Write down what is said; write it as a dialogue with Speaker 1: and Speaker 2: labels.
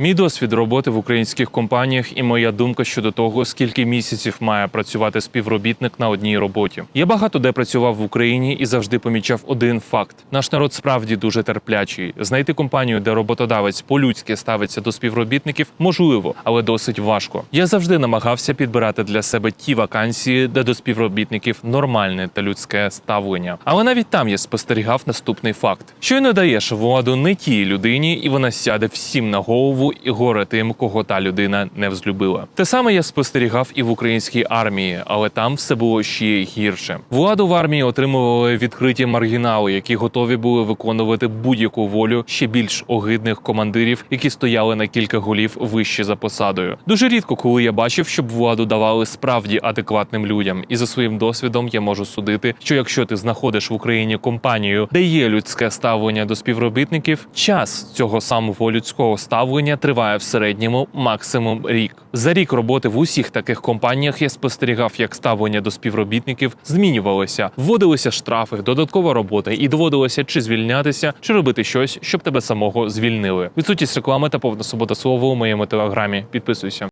Speaker 1: Мій досвід роботи в українських компаніях і моя думка щодо того, скільки місяців має працювати співробітник на одній роботі. Я багато де працював в Україні і завжди помічав один факт: наш народ справді дуже терплячий. Знайти компанію, де роботодавець по-людськи ставиться до співробітників, можливо, але досить важко. Я завжди намагався підбирати для себе ті вакансії, де до співробітників нормальне та людське ставлення. Але навіть там я спостерігав наступний факт: щойно даєш владу не тій людині, і вона сяде всім на голову і горе тим, кого та людина не взлюбила. Те саме я спостерігав і в українській армії, але там все було ще гірше. Владу в армії отримували відкриті маргінали, які готові були виконувати будь-яку волю ще більш огидних командирів, які стояли на кілька голів вище за посадою. Дуже рідко, коли я бачив, щоб владу давали справді адекватним людям, і за своїм досвідом я можу судити, що якщо ти знаходиш в Україні компанію, де є людське ставлення до співробітників, час цього самого людського ставлення триває в середньому максимум рік. За рік роботи в усіх таких компаніях я спостерігав, як ставлення до співробітників змінювалося, вводилися штрафи, додаткова робота, і доводилося чи звільнятися, чи робити щось, щоб тебе самого звільнили. Відсутність реклами та повна свобода слова у моєму телеграмі. Підписуйся.